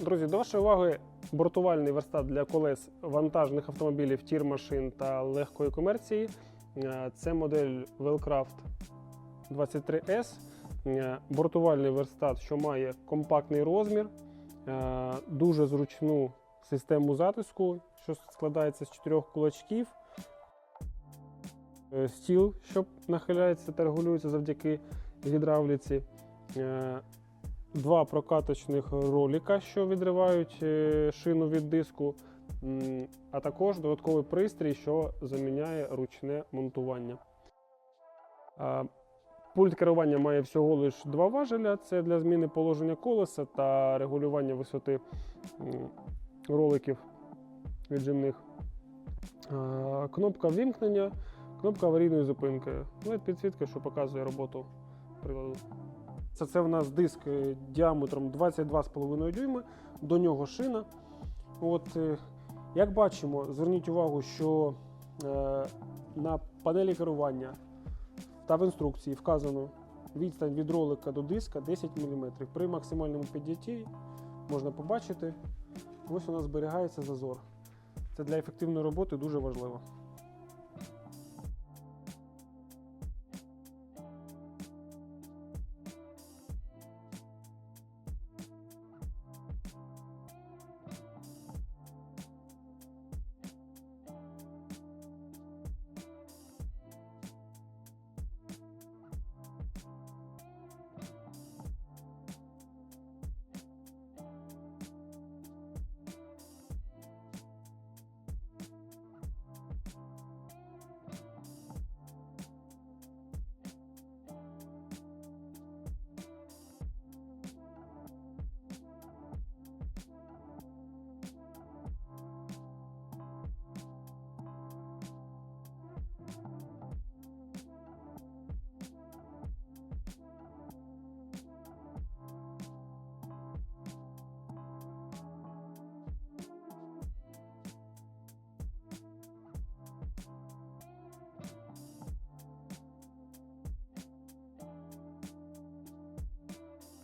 Друзі, до вашої уваги бортувальний верстат для колес вантажних автомобілів, тір-машин та легкої комерції. Е, Це модель Wellcraft 23S. Е, Бортувальний верстат, що має компактний розмір, е, дуже зручну систему затиску, що складається з чотирьох кулачків. Стіл, що нахиляється та регулюється завдяки гідравліці. Два прокаточних ролика, що відривають е, шину від диску, а також додатковий пристрій, що заміняє ручне монтування. Пульт керування має всього лише два важеля: це для зміни положення колеса та регулювання висоти роликів віджимних. Кнопка вімкнення, кнопка аварійної зупинки. led підсвітка, що показує роботу приладу. Це, це в нас диск е, діаметром 22,5 дюйми, до нього шина. От, е, як бачимо, зверніть увагу, що е, на панелі керування та в інструкції вказано відстань від ролика до диска 10 мм. При максимальному піднятті можна побачити, ось у нас зберігається зазор. Це для ефективної роботи дуже важливо.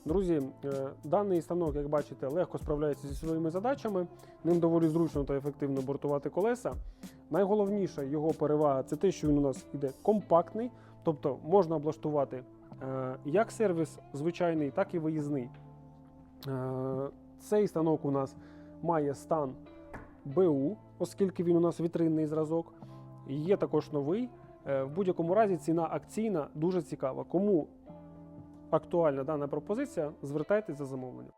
Друзі, е, даний станок, як бачите, легко справляється зі своїми задачами. Ним доволі зручно та ефективно бортувати колеса. Найголовніша його перевага це те, що він у нас іде компактний, тобто можна облаштувати е, як сервіс звичайний, так і виїзний. Е, Цей станок у нас має стан БУ, оскільки він у нас вітринний зразок. Є також новий. В будь-якому разі ціна акційна дуже цікава. Кому актуальна дана пропозиція, звертайтеся за замовленням.